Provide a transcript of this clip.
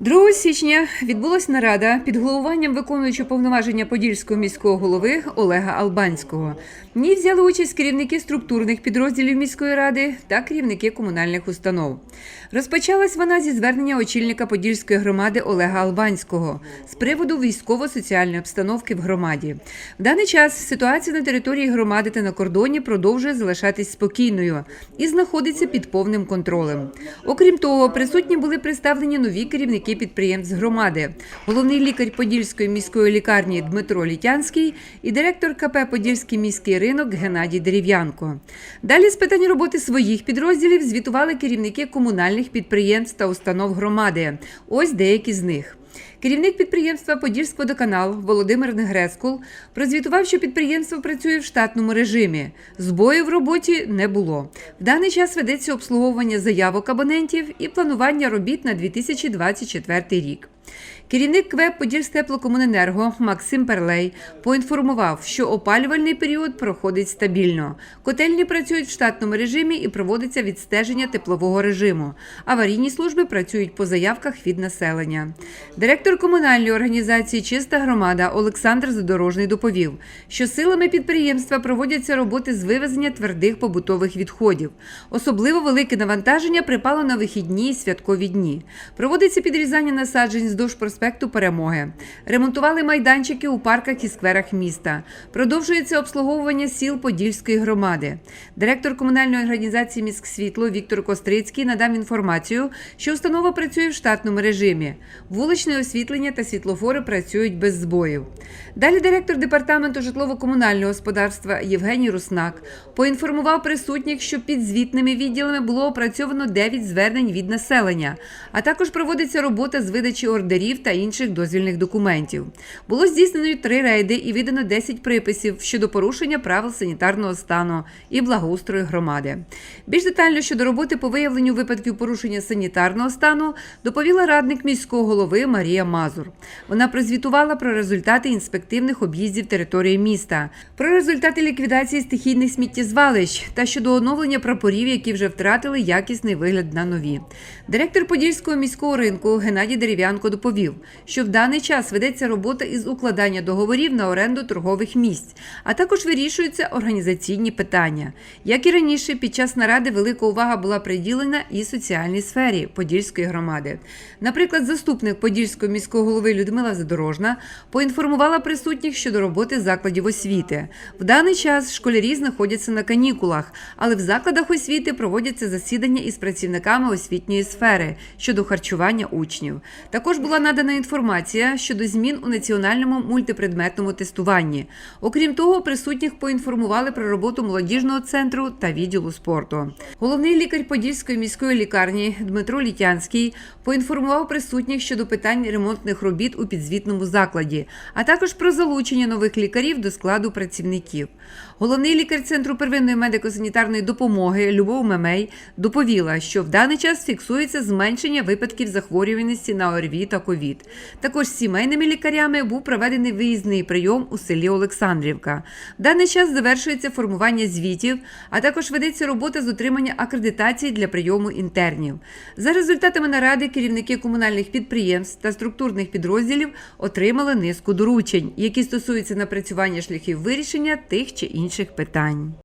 2 січня відбулась нарада під головуванням виконуючого повноваження Подільського міського голови Олега Албанського. В ній взяли участь керівники структурних підрозділів міської ради та керівники комунальних установ. Розпочалась вона зі звернення очільника Подільської громади Олега Албанського з приводу військово-соціальної обстановки в громаді. В даний час ситуація на території громади та на кордоні продовжує залишатись спокійною і знаходиться під повним контролем. Окрім того, присутні були представлені нові керівники підприємств громади, головний лікар Подільської міської лікарні Дмитро Літянський і директор КП Подільський міський ринок Геннадій Дерев'янко. Далі з питань роботи своїх підрозділів звітували керівники комунальних підприємств та установ громади. Ось деякі з них. Керівник підприємства Подільськводоканал Володимир Негрескул прозвітував, що підприємство працює в штатному режимі. Збоїв в роботі не було. В даний час ведеться обслуговування заявок абонентів і планування робіт на 2024 рік. Керівник КВЕП Подільстеплокомуненерго Максим Перлей поінформував, що опалювальний період проходить стабільно. Котельні працюють в штатному режимі і проводиться відстеження теплового режиму. Аварійні служби працюють по заявках від населення. Директор комунальної організації Чиста громада Олександр Задорожний доповів, що силами підприємства проводяться роботи з вивезення твердих побутових відходів. Особливо велике навантаження припало на вихідні і святкові дні. Проводиться підрізання насаджень вздовж проспекту Перемоги. Ремонтували майданчики у парках і скверах міста. Продовжується обслуговування сіл Подільської громади. Директор комунальної організації «Міськсвітло» Віктор Кострицький надав інформацію, що установа працює в штатному режимі. Вуличне освітлення та світлофори працюють без збоїв. Далі директор департаменту житлово-комунального господарства Євгеній Руснак поінформував присутніх, що під звітними відділами було опрацьовано 9 звернень від населення, а також проводиться робота з видачі ордерів та інших дозвільних документів. Було здійснено три рейди і видано 10 приписів щодо порушення правил санітарного стану і благоустрою громади. Більш детально щодо роботи по виявленню випадків порушення санітарного стану доповіла радник міського голови Марія Мазур. Вона прозвітувала про результати інспективних об'їздів території міста, про результати ліквідації стихійних сміттєзвалищ та щодо оновлення прапорів, які вже втратили якісний вигляд на нові. Директор Подільського міського ринку Геннадій Дерев'янко доповів, що в даний час ведеться робота із укладання договорів на оренду торгових місць, а також вирішуються організаційні питання. Як і раніше, під час наради велика увага була приділена і соціальній сфері Подільської громади. Наприклад, заступник Подільського міського голови Людмила Задорожна поінформувала присутніх щодо роботи закладів освіти. В даний час школярі знаходяться на канікулах, але в закладах освіти проводяться засідання із працівниками освітньої сфери щодо харчування учнів. Також була надана інформація щодо змін у національному мультипредметному тестуванні. Окрім того, присутніх поінформували про роботу молодіжного центру та відділу спорту. Головний лікар Подільської міської лікарні Дмитро Літянський поінформував присутніх щодо питань ремонтних робіт у підзвітному закладі, а також про залучення нових лікарів до складу працівників. Головний лікар центру первинної медико-санітарної допомоги Любов Мемей доповіла, що в даний час фіксується зменшення випадків захворюваності на ОРВІ та ковід. Також сімейними лікарями був проведений виїзний прийом у селі Олександрівка. В даний час завершується формування звітів, а також ведеться робота з отримання акредитації для прийому інтернів. За результатами наради керівники комунальних підприємств та структурних підрозділів отримали низку доручень, які стосуються напрацювання шляхів вирішення тих чи інших питань.